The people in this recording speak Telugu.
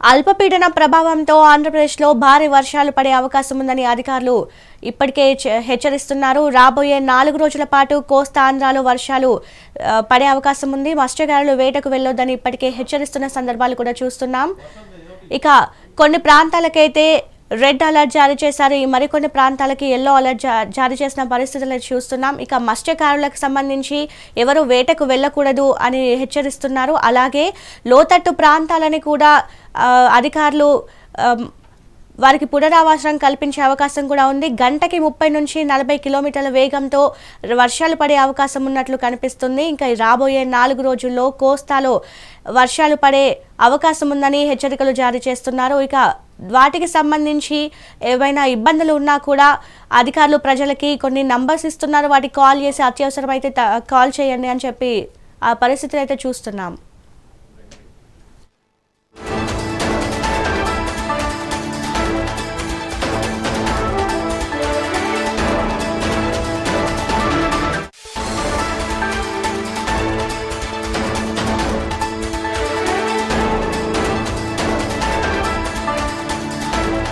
అల్పపీడన ప్రభావంతో ఆంధ్రప్రదేశ్లో భారీ వర్షాలు పడే అవకాశం ఉందని అధికారులు ఇప్పటికే హెచ్చరిస్తున్నారు. రాబోయే నాలుగు రోజుల పాటు కోస్తా ఆంధ్రాలో వర్షాలు పడే అవకాశం ఉంది. మత్స్యకారులు వేటకు వెళ్ళొద్దని ఇప్పటికే హెచ్చరిస్తున్న సందర్భాలు కూడా చూస్తున్నాం. ఇక కొన్ని ప్రాంతాలకైతే రెడ్ అలర్ట్ జారీ చేశారు. ఈ మరికొన్ని ప్రాంతాలకి ఎల్లో అలర్ట్ జా- జారీ చేసిన పరిస్థితులను చూస్తున్నాం. ఇక మత్స్యకారులకు సంబంధించి ఎవరు వేటకు వెళ్ళకూడదు అని హెచ్చరిస్తున్నారు. అలాగే లోతట్టు ప్రాంతాలని కూడా అధికారులు వారికి పునరావాసం కల్పించే అవకాశం కూడా ఉంది. గంటకి ముప్పై నుంచి నలభై కిలోమీటర్ల వేగంతో వర్షాలు పడే అవకాశం ఉన్నట్లు కనిపిస్తుంది. ఇంకా రాబోయే నాలుగు రోజుల్లో కోస్తాలో వర్షాలు పడే అవకాశం ఉందని హెచ్చరికలు జారీ చేస్తున్నారు. ఇక వాటికి సంబంధించి ఏవైనా ఇబ్బందులు ఉన్నా కూడా అధికారులు ప్రజలకి కొన్ని నంబర్స్ ఇస్తున్నారు. వాటికి కాల్ చేసి అత్యవసరమైతే త- కాల్ చేయండి అని చెప్పి ఆ పరిస్థితిని అయితే చూస్తున్నాం.